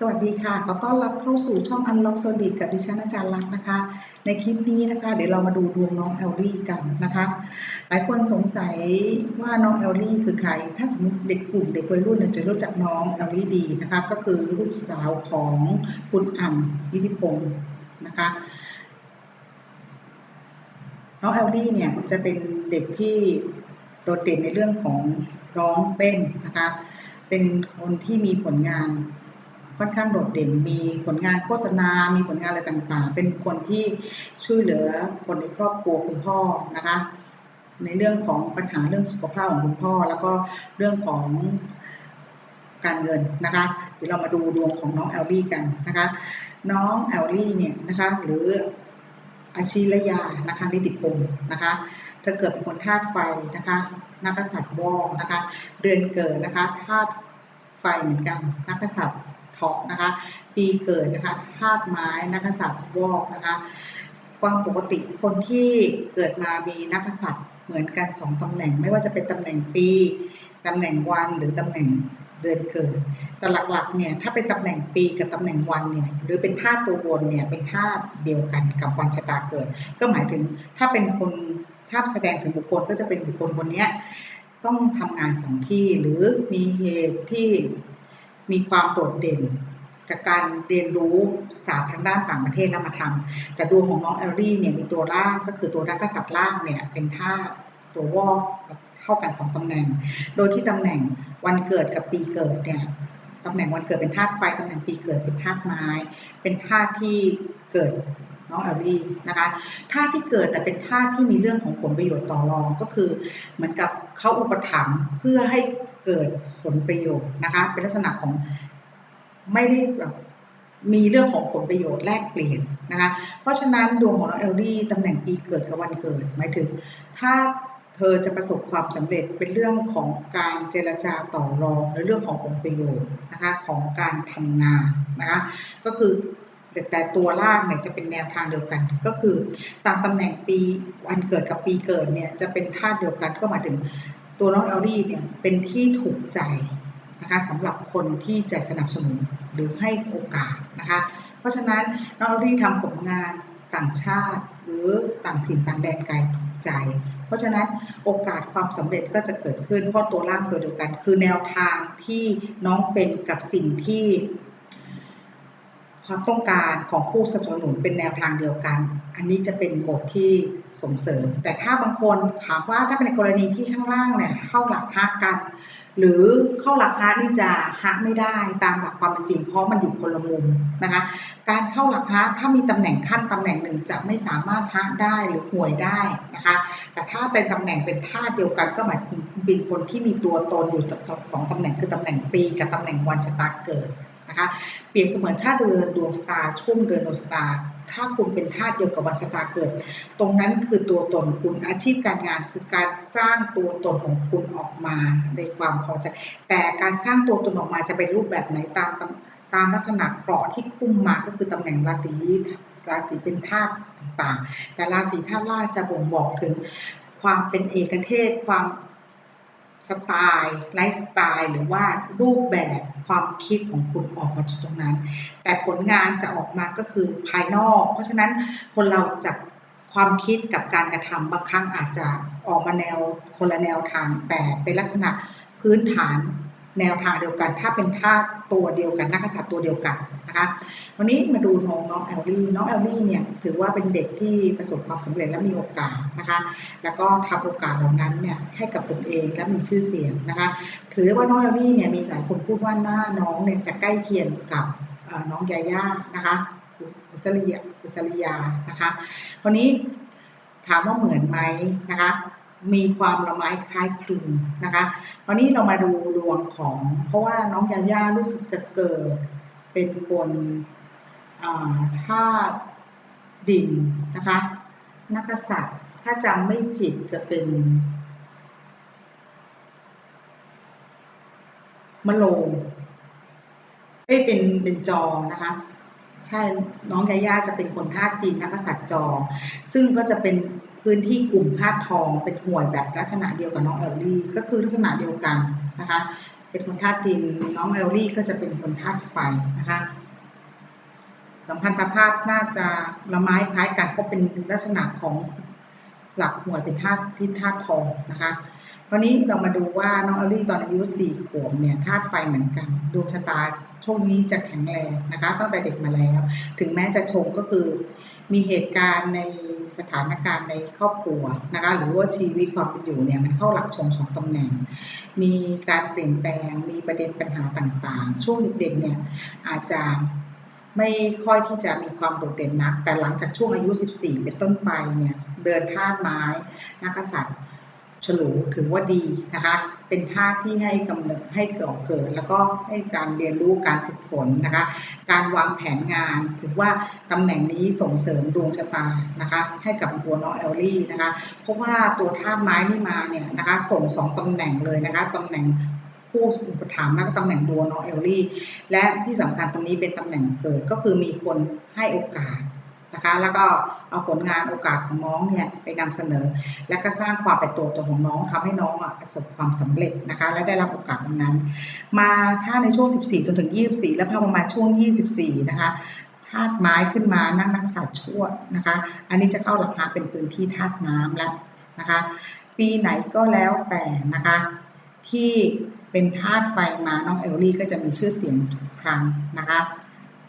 สวัสดีค่ะ ขอต้อนรับเข้าสู่ช่อง Unlock Solid กับดิฉันอาจารย์ลักษ์นะคะ ในคลิปนี้นะคะ เดี๋ยวเรามาดูดวงน้องแอลลี่กันนะคะ หลายคนสงสัยว่าน้องแอลลี่คือใคร ถ้าสมมติเด็กกลุ่มเด็กวัยรุ่นเนี่ยจะรู้จักน้องแอลลี่ดีนะคะ ก็คือลูกสาวของคุณอ่ำนิติพงศ์นะคะ น้องแอลลี่เนี่ยจะเป็นเด็กที่โดดเด่นในเรื่องของร้องเต้นนะคะ เป็นคนที่มีผลงาน ค่อนข้างโดดเด่น มีผลงานโฆษณา มีผลงานอะไรต่างๆ เป็นคนที่ช่วยเหลือคนในครอบครัวคุณพ่อนะคะ ในเรื่องของปัญหาเรื่องสุขภาพของคุณพ่อ แล้วก็เรื่องของการเงินนะคะ เดี๋ยวเรามาดูดวงของน้องแอลลี่กันนะคะ น้องแอลลี่เนี่ยนะคะหรืออาชีรยานะคะนิติพงศ์นะคะเธอเกิดเป็นคนธาตุไฟนะคะนักษัตริย์วอนะคะ เดือนเกิดนะคะธาตุไฟเหมือนกันนักกษัตริย์ เถาะนะคะ ปีเกิดนะคะธาตุไม้นักษัตริย์วอกนะคะความปกติคนที่เกิดมามีนักษัตริย์เหมือนกันสองตำแหน่ง ไม่ว่าจะเป็นตำแหน่งปีตำแหน่งวันหรือตำแหน่งเดือนเกิด แต่หลักๆเนี่ยถ้าเป็นตำแหน่งปีกับตำแหน่งวันเนี่ยหรือเป็นธาตุตัวบนเนี่ยเป็นธาตุเดียวกันกับวันชะตาเกิด ก็หมายถึงถ้าเป็นคนถ้าแสดงถึงบุคคลก็จะเป็นบุคคลคนนี้ต้องทำงานสองที่หรือมีเหตุที่ มีความโดดเด่นกับการเรียนรู้ศาสตร์ทางด้านต่างประเทศแล้วมาทำแต่ดวงของน้องแอลลี่เนี่ยมีตัวล่างก็คือตัวนักกษัตริย์ล่างเนี่ยเป็นธาตุตัววอกเท่ากันสองตำแหน่ง โดยที่ตำแหน่งวันเกิดกับปีเกิดเนี่ยตำแหน่งวันเกิดเป็นธาตุไฟตำแหน่งปีเกิดเป็นธาตุไม้ เป็นธาตุที่เกิดน้องแอลลี่นะคะธาตุที่เกิดแต่เป็นธาตุที่มีเรื่องของผลประโยชน์ต่อรองก็คือ เหมือนกับเขาอุปถัมภ์เพื่อให้ เกิดผลประโยชน์นะคะ เป็นลักษณะของไม่ได้แบบมีเรื่องของผลประโยชน์แลกเปลี่ยนนะคะ เพราะฉะนั้นดวงของน้องเอลลี่ตำแหน่งปีเกิดกับวันเกิด หมายถึง ถ้าเธอจะประสบความสำเร็จเป็นเรื่องของการเจรจาต่อรองในเรื่องของผลประโยชน์นะคะของการทำงานนะคะก็คือแต่แต่ตัวล่างเนี่ยจะเป็นแนวทางเดียวกัน ก็คือตามตำแหน่งปีวันเกิดกับปีเกิดเนี่ยจะเป็นธาตุเดียวกันก็หมายถึง ตัวน้องเอลลี่เนี่ยเป็นที่ถูกใจนะคะสำหรับคนที่จะสนับสนุนหรือให้โอกาสนะคะ เพราะฉะนั้นน้องเอลลี่ทำผลงานต่างชาติ หรือต่างถิ่นต่างแดนไกลถูกใจ เพราะฉะนั้นโอกาสความสำเร็จก็จะเกิดขึ้นเพราะตัวร่างตัวเดียวกัน คือแนวทางที่น้องเป็นกับสิ่งที่ความต้องการของผู้สนับสนุนเป็นแนวทางเดียวกัน อันนี้จะเป็นบทที่ ส่งเสริม แต่ถ้าบางคนถามว่าถ้าเป็นกรณีที่ข้างล่างเนี่ยเข้าหลักฮักกัน หรือเข้าหลักฮาร์ดนี่จะฮักไม่ได้ตามหลักความเป็นจริงเพราะมันอยู่คนละมุมนะคะการเข้าหลักฮาร์ดถ้ามีตำแหน่งขั้นตำแหน่งหนึ่งจะไม่สามารถฮักได้หรือห่วยได้นะคะแต่ถ้าเป็นตำแหน่งเป็นธาตุเดียวกันก็หมายถึงเป็นคนที่มีตัวตนอยู่สองตำแหน่งคือตำแหน่งปีกับตำแหน่งวันชะตาเกิดนะคะเปรียบเสมือนชาติเดือนดวงชะตาช่วงเดือนดวงชะตา ถ้าคุณเป็นธาตุเดียวกับวันชะตาเกิด ตรงนั้นคือตัวตนคุณอาชีพการงานคือการสร้างตัวตนของคุณออกมาในความพอใจ แต่การสร้างตัวตนออกมาจะเป็นรูปแบบไหนตามตามตามลักษณะเกราะที่คุ้มมาก็คือตำแหน่งราศีราศีเป็นธาตุต่างๆ แต่ราศีธาตุล่าจะบ่งบอกถึงความเป็นเอกเทศความสไตล์ไลฟ์สไตล์หรือว่ารูปแบบ ความคิดของคุณออกมาจากตรงนั้น แต่ผลงานจะออกมาก็คือภายนอก เพราะฉะนั้นคนเราจะความคิดกับการกระทำบางครั้งอาจจะออกมาแนวคนละแนวทางแต่เป็นลักษณะพื้นฐานแนวทางเดียวกัน ถ้าเป็นธาตุตัวเดียวกันนักกษัตริย์ตัวเดียวกัน นะคะ วันนี้มาดูน้องน้องแอลลี่น้องแอลลี่เนี่ยถือว่าเป็นเด็กที่ประสบความสำเร็จและมีโอกาสนะคะ แล้วก็ทำโอกาสเหล่านั้นเนี่ยให้กับตนเองและมีชื่อเสียงนะคะถือว่าน้องแอลลี่เนี่ยมีหลายคนพูดว่าหน้าน้องเนี่ยจะใกล้เคียงกับน้องยาย่านะคะอุสลียอุสลียานะคะวันนี้ถามว่าเหมือนไหมนะคะมีความละไม้คล้ายคลึงนะคะ วันนี้เรามาดูดวงของ เพราะว่าน้องยาย่ารู้สึกจะเกิด เป็นคนธาตุดินนะคะนักษัตริย์ถ้าจำไม่ผิดจะเป็นมะโรงไม่เป็นเป็นจอนะคะใช่น้องยาย่าจะเป็นคนธาตุดินนักษัตริย์จอ ซึ่งก็จะเป็นพื้นที่กลุ่มธาตุทองเป็นห่วยแบบลักษณะเดียวกับน้องเอลลี่ก็คือลักษณะเดียวกันนะคะ เป็นคนธาตุดิน น้องเอลลี่ก็จะเป็นคนธาตุไฟนะคะสัมพันธภาพน่าจะละไม้คล้ายกันเพราเป็นลักษณะของหลักหน่วยเป็นธาตุที่ธาตุทองนะคะวันนี้เรามาดูว่าน้องเอลลี่ตอนอายุสี่ขวบเนี่ยธาตุไฟเหมือนกันดวงชะตา ช่วงนี้จะแข็งแรงนะคะตั้งแต่เด็กมาแล้ว ถึงแม้จะชงก็คือมีเหตุการณ์ในสถานการณ์ในครอบครัวนะคะหรือว่าชีวิตความเป็นอยู่เนี่ยมันเข้าหลักชงสองตำแหน่ง มีการเปลี่ยนแปลง มีประเด็นปัญหาต่างๆ ช่วงเด็กๆเนี่ยอาจจะไม่ค่อยที่จะมีความโดดเด่นนัก แต่หลังจากช่วงอายุ 14 เป็นต้นไปเนี่ยเดินท่าไม้นักษัตริย์ ฉลูถือว่าดีนะคะ เป็นท่าที่ให้กำเนิดให้เกิดเกิด แล้วก็ให้การเรียนรู้การฝึกฝนนะคะ การวางแผนงาน ถือว่าตำแหน่งนี้ส่งเสริมดวงชะตานะคะ ให้กับตัวน้องเอลลี่นะคะ เพราะว่าตัวท่าไม้นี่มาเนี่ยนะคะ ส่งสองตำแหน่งเลยนะคะตำแหน่งผู้อุปถัมภ์และตำแหน่งดวงน้องเอลลี่ และที่สำคัญตรงนี้เป็นตำแหน่งเกิดก็คือมีคนให้โอกาส นะคะ แล้วก็เอาผลงานโอกาสของน้องเนี่ยไปนำเสนอ และก็สร้างความเป็นตัวตนของน้องทำให้น้องประสบความสำเร็จนะคะ และได้รับโอกาสตรงนั้น มาถ้าในช่วง 14 จนถึง 24 แล้วพอประมาณช่วง 24 นะคะธาตุไม้ขึ้นมานั่งนักษัตริย์ชั่วนะคะ อันนี้จะเข้าหลักพาเป็นพื้นที่ธาตุน้ำแล้วนะคะ ปีไหนก็แล้วแต่นะคะ ที่เป็นธาตุไฟมาน้องเอลลี่ก็จะมีชื่อเสียงทุกครั้งนะคะ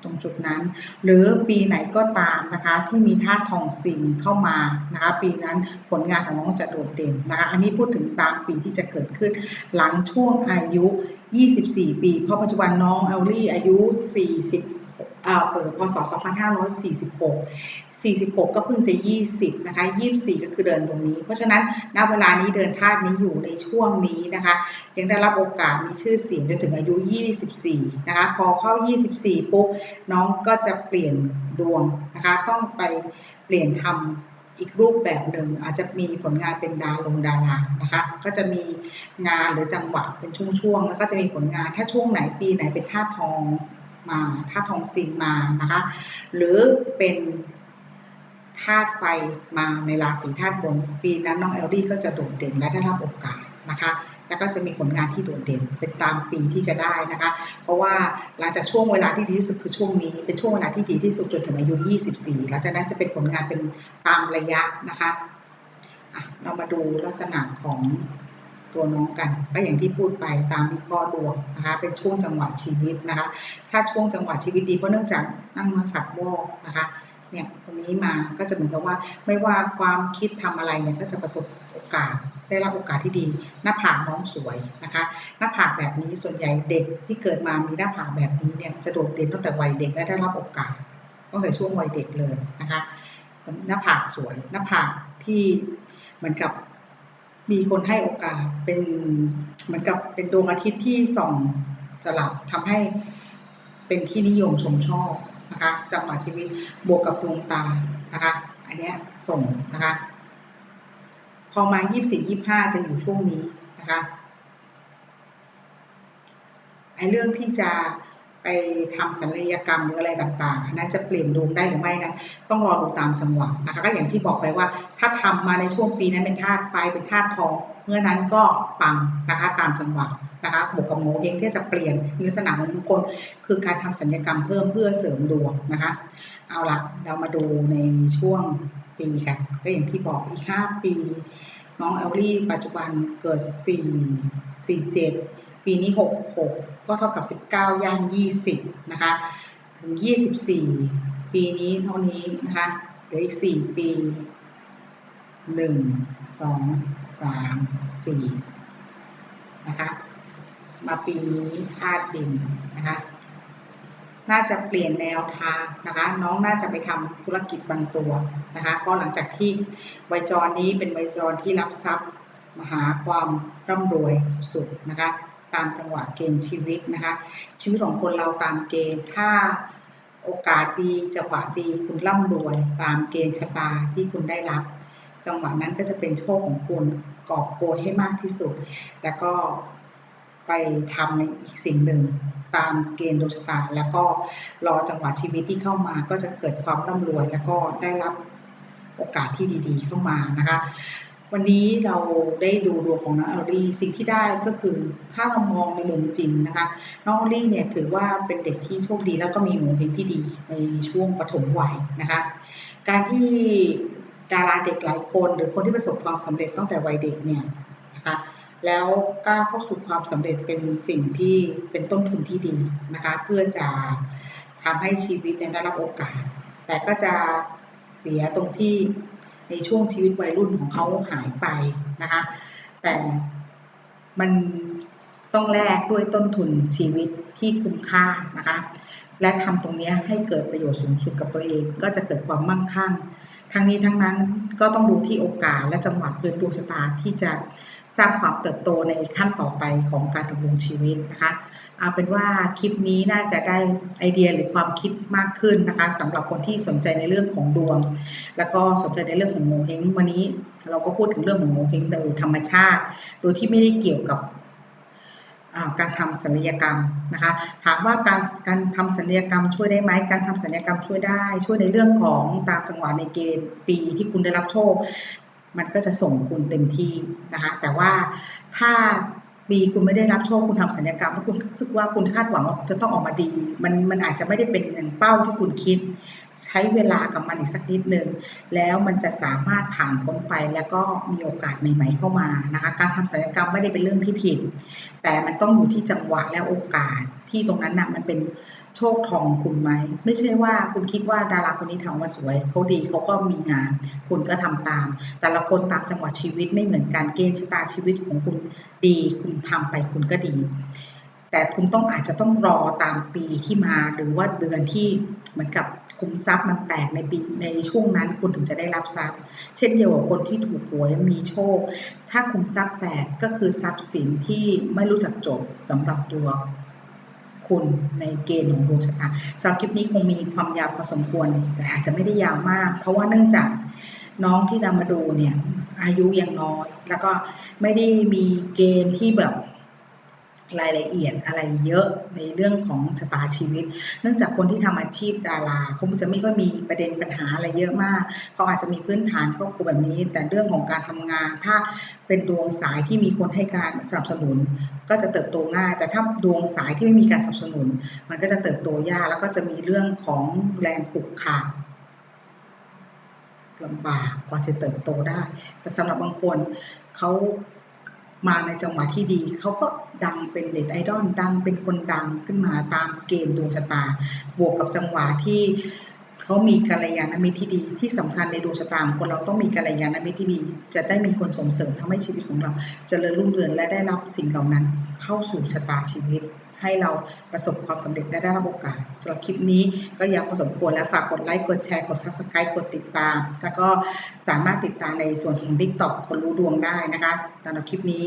รงจุดนั้น หรือปีไหนก็ตามนะคะที่มีธาตุทองซิงเข้ามานะคะปีนั้นผลงานของน้องจะโดดเด่นนะคะอันนี้พูดถึงตามปีที่จะเกิดขึ้น หลังช่วงอายุ 24 ปี เพราะปัจจุบันน้องเอลลี่อายุ 40 เปิดพศ 2546 46 ก็เพิ่งจะ 20 นะคะ 24 ก็คือเดินตรงนี้ เพราะฉะนั้นณเวลานี้เดินธาตุนี้อยู่ในช่วงนี้นะคะ ยังได้รับโอกาสมีชื่อเสียงจนถึงอายุ 24 นะคะ พอเข้า 24 ปุ๊บน้องก็จะเปลี่ยนดวงนะคะ ต้องไปเปลี่ยนทำอีกรูปแบบหนึ่งอาจจะมีผลงานเป็นดาลงดารานะคะ ก็จะมีงานหรือจังหวะเป็นช่วงๆ แล้วก็จะมีผลงานถ้าช่วงไหนปีไหนเป็นธาตุทอง มาธาตุทองซิงมานะคะ หรือเป็นธาตุไฟมาในราศีธาตุบนปีนั้นน้องเอลดี้ก็จะโดดเด่นและได้รับโอกาสนะคะแล้วก็จะมีผลงานที่โดดเด่นเป็นตามปีที่จะได้นะคะ เพราะว่าหลังจากช่วงเวลาที่ดีที่สุดคือช่วงนี้ เป็นช่วงเวลาที่ดีที่สุดจนถึงอายุ 24หลังจากนั้นจะเป็นผลงานเป็นตามระยะนะคะะเรามาดูลักษณะของ ตัวน้องกันก็อย่างที่พูดไปตามวิเคราะห์ดวงนะคะเป็นช่วงจังหวะชีวิตนะคะ ถ้าช่วงจังหวะชีวิตดีเพราะเนื่องจากนั่งมาสัตว์วอกนะคะเนี่ยคนนี้มาก็จะเหมือนกับว่าไม่ว่าความคิดทำอะไรเนี่ยก็จะประสบโอกาสได้รับโอกาสที่ดี หน้าผากน้องสวยนะคะ หน้าผากแบบนี้ส่วนใหญ่เด็กที่เกิดมามีหน้าผากแบบนี้เนี่ยจะโดดเด่นตั้งแต่วัยเด็กและได้รับโอกาสตั้งแต่ช่วงวัยเด็กเลยนะคะ หน้าผากสวย หน้าผากที่เหมือนกับ มีคนให้โอกาสเป็นเหมือนกับเป็นดวงอาทิตย์ที่ส่องจลับทำให้เป็นที่นิยมชมชอบนะคะจังหวะชีวิตบวกกับดวงตานะคะอันนี้ส่งนะคะพอมายี่สี่ยี่ห้าจะอยู่ช่วงนี้นะคะไอ้เรื่องที่จะ ไปทำศัลยกรรมหรืออะไรต่างๆนั้นจะเปลี่ยนดวงได้หรือไม่นั้นต้องรอดูตามจังหวะนะคะ ก็อย่างที่บอกไปว่าถ้าทำมาในช่วงปีนั้นเป็นธาตุไฟเป็นธาตุทองเมื่อนั้นก็ปังนะคะตามจังหวะนะคะบวกกับโมเองที่จะเปลี่ยนลักษณะของคคลคือการทำสัญญกรรมเพิ่มเพื่อเสริมดวงนะคะ เอาละเรามาดูในช่วงปีกันก็อย่างที่บอกอีกห้าปี น้องเอลลี่ปัจจุบันเกิดสี่สี่เจ็ด ปีนี้หกหกก็เท่ากับสิบเก้าย่างยี่สิบนะคะ ถึงยี่สิบสี่ปีนี้เท่านี้นะคะ เหลืออีกสี่ปีหนึ่งสองสามสี่นะคะ มาปีนี้ธาตุดินนะคะ น่าจะเปลี่ยนแนวทางนะคะ น้องน่าจะไปทำธุรกิจบางตัวนะคะ ก็หลังจากที่ไวจรนี้เป็นไวจรที่รับทรัพย์มหาความร่ำรวยสุดๆนะคะ ตามจังหวะเกณฑ์ชีวิตนะคะชีวิตของคนเราตามเกณฑ์ถ้าโอกาสดีจังหวะดีคุณร่ำรวย ตามเกณฑ์ชะตาที่คุณได้รับ จังหวะนั้นก็จะเป็นโชคของคุณกอบโกยให้มากที่สุด แล้วก็ไปทำในอีกสิ่งหนึ่งตามเกณฑ์ดวงชะตา แล้วก็รอจังหวะชีวิตที่เข้ามาก็จะเกิดความร่ำรวย แล้วก็ได้รับโอกาสที่ดี ๆ เข้ามานะคะ วันนี้เราได้ดูดวงของน้องออรี่สิ่งที่ได้ก็คือถ้าเรามองในมุมจริงนะคะน้องออรี่เนี่ยถือว่าเป็นเด็กที่โชคดีแล้วก็มีหูเห็นที่ดีในช่วงปฐมวัยนะคะการที่ดาราเด็กหลายคนหรือคนที่ประสบความสำเร็จตั้งแต่วัยเด็กเนี่ยนะคะแล้วก้าวเข้าสู่ความสำเร็จเป็นสิ่งที่เป็นต้นทุนที่ดีนะคะเพื่อจะทำให้ชีวิตได้รับโอกาส แต่ก็จะเสียตรงที่ ในช่วงชีวิตวัยรุ่นของเขาหายไปนะคะ แต่มันต้องแลกด้วยต้นทุนชีวิตที่คุ้มค่านะคะ และทำตรงนี้ให้เกิดประโยชน์สูงสุดกับตัวเอง ก็จะเกิดความมั่งคั่ง ทั้งนี้ทั้งนั้นก็ต้องดูที่โอกาสและจังหวะพื้นดวงชะตาที่จะ สร้างความเติบโตในขั้นต่อไปของการดำรงชีวิตนะคะเอาเป็นว่าคลิปนี้น่าจะได้ไอเดียหรือความคิดมากขึ้นนะคะสำหรับคนที่สนใจในเรื่องของดวง แล้วก็สนใจในเรื่องของโมเฮงวันนี้เราก็พูดถึงเรื่องของโมเฮงโดยธรรมชาติ โดยที่ไม่ได้เกี่ยวกับการทำศัลยกรรมนะคะถามว่าการการทำศัลยกรรมช่วยได้ไหมการทำศัลยกรรมช่วยได้ ช่วยในเรื่องของตามจังหวะในเกณฑ์ปีที่คุณได้รับโชค มันก็จะส่งคุณเต็มที่นะคะ แต่ว่าถ้าปีคุณไม่ได้รับโชคคุณทำสัญญกรรมแล้วคุณรู้สึกว่าคุณคาดหวังว่าจะต้องออกมาดี มันมันอาจจะไม่ได้เป็นอย่างเป้าที่คุณคิด ใช้เวลากับมันอีกสักนิดนึงแล้วมันจะสามารถผ่านพ้นไปแล้วก็มีโอกาสใหม่ๆเข้ามานะคะการทำสัญญกรรมไม่ได้เป็นเรื่องที่ผิด แต่มันต้องอยู่ที่จังหวะและโอกาสที่ตรงนั้นนะมันเป็น โชคทองคุณไหม ไม่ใช่ว่าคุณคิดว่าดาราคนนี้ทำมาสวยเขาดีเขาก็มีงาน คุณก็ทำตาม แต่ละคนตามจังหวะชีวิตไม่เหมือนกันเกณฑ์ชะตาชีวิตของคุณดี คุณทำไปคุณก็ดี แต่คุณต้องอาจจะต้องรอตามปีที่มาหรือว่าเดือนที่เหมือนกับคุมทรัพย์มันแตกในปีในช่วงนั้นคุณถึงจะได้รับทรัพย์ เช่นเดียวกับคนที่ถูกหวยมีโชค ถ้าคุมทรัพย์แตกก็คือทรัพย์สินที่ไม่รู้จักจบสำหรับตัว คุณในเกณฑ์ของดวงชะตาสำหรับคลิปนี้คงมีความยาวพอสมควร แต่อาจจะไม่ได้ยาวมาก เพราะว่าเนื่องจากน้องที่นำมาดูเนี่ย อายุยังน้อย แล้วก็ไม่ได้มีเกณฑ์ที่แบบรายละเอียดอะไรเยอะในเรื่องของชะตาชีวิต เนื่องจากคนที่ทำอาชีพดาราคงจะไม่ค่อยมีประเด็นปัญหาอะไรเยอะมากเขาอาจจะมีพื้นฐานครอบครัวแบบนี้ แต่เรื่องของการทำงาน ถ้าเป็นดวงสายที่มีคนให้การสนับสนุน ก็จะเติบโตง่าย แต่ถ้าดวงสายที่ไม่มีการสนับสนุน มันก็จะเติบโตยากแล้วก็จะมีเรื่องของแรงขุกขาดลำบากกว่าจะเติบโตได้ แต่สำหรับบางคนเขามาในจังหวะที่ดี เขาก็ดังเป็นเด็ดไอดอลดังเป็นคนดังขึ้นมาตามเกณฑ์ดวงชะตา บวกกับจังหวะที่ เขามีกัลยาณมิตรที่ดีที่สำคัญในดวงชะตาคนเราต้องมีกัลยาณมิตรที่ดี จะได้มีคนส่งเสริมทำให้ชีวิตของเราจเจริญรุ่งเรืองและได้รับสิ่งเหล่านั้น เข้าสู่ชะตาชีวิต ให้เราประสบความสำเร็จและได้รับโอกาสสำหรับคลิปนี้ก็อยากพอสมควรแล้วฝากกดไลค์กดแชร์กด subscribe กดติดตาม แล้วก็สามารถติดตามในส่วนของ TikTok คนรู้ดวงได้นะคะสำหรับคลิปนี้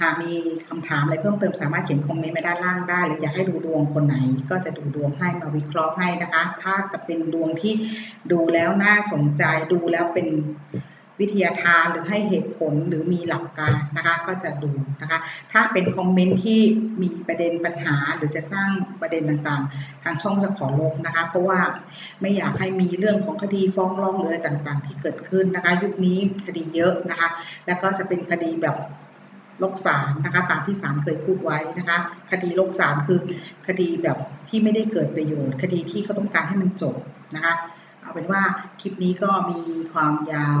หากมีคำถามอะไรเพิ่มเติมสามารถเขียนคอมเมนต์ไว้ด้านล่างได้ หรืออยากให้ดูดวงคนไหน ก็จะดูดวงให้มาวิเคราะห์ให้นะคะ ถ้าจะเป็นดวงที่ดูแล้วน่าสนใจดูแล้วเป็นวิทยาทานหรือให้เหตุผลหรือมีหลักการนะคะก็จะดูนะคะ ถ้าเป็นคอมเมนต์ที่มีประเด็นปัญหาหรือจะสร้างประเด็นต่างๆ ทางช่องจะขอลบนะคะ เพราะว่าไม่อยากให้มีเรื่องของคดีฟ้องร้องหรืออะไรต่างๆ ที่เกิดขึ้นนะคะ ยุคนี้คดีเยอะนะคะ แล้วก็จะเป็นคดีแบบ ลกสารนะคะ ตามที่ศาลเคยพูดไว้นะคะ คดีลกสารคือคดีแบบที่ไม่ได้เกิดประโยชน์ คดีที่เขาต้องการให้มันจบนะคะ เอาเป็นว่าคลิปนี้ก็มีความยาว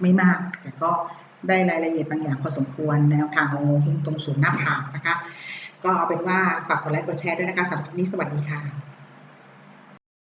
ไม่มาก แต่ก็ได้รายละเอียดบางอย่างพอสมควรแนวทางของโงเฮงตรงศูนย์หน้าผากนะคะ ก็เอาเป็นว่าฝากกดไลค์กดแชร์ด้วยนะคะสำหรับคลิปนี้สวัสดีค่ะ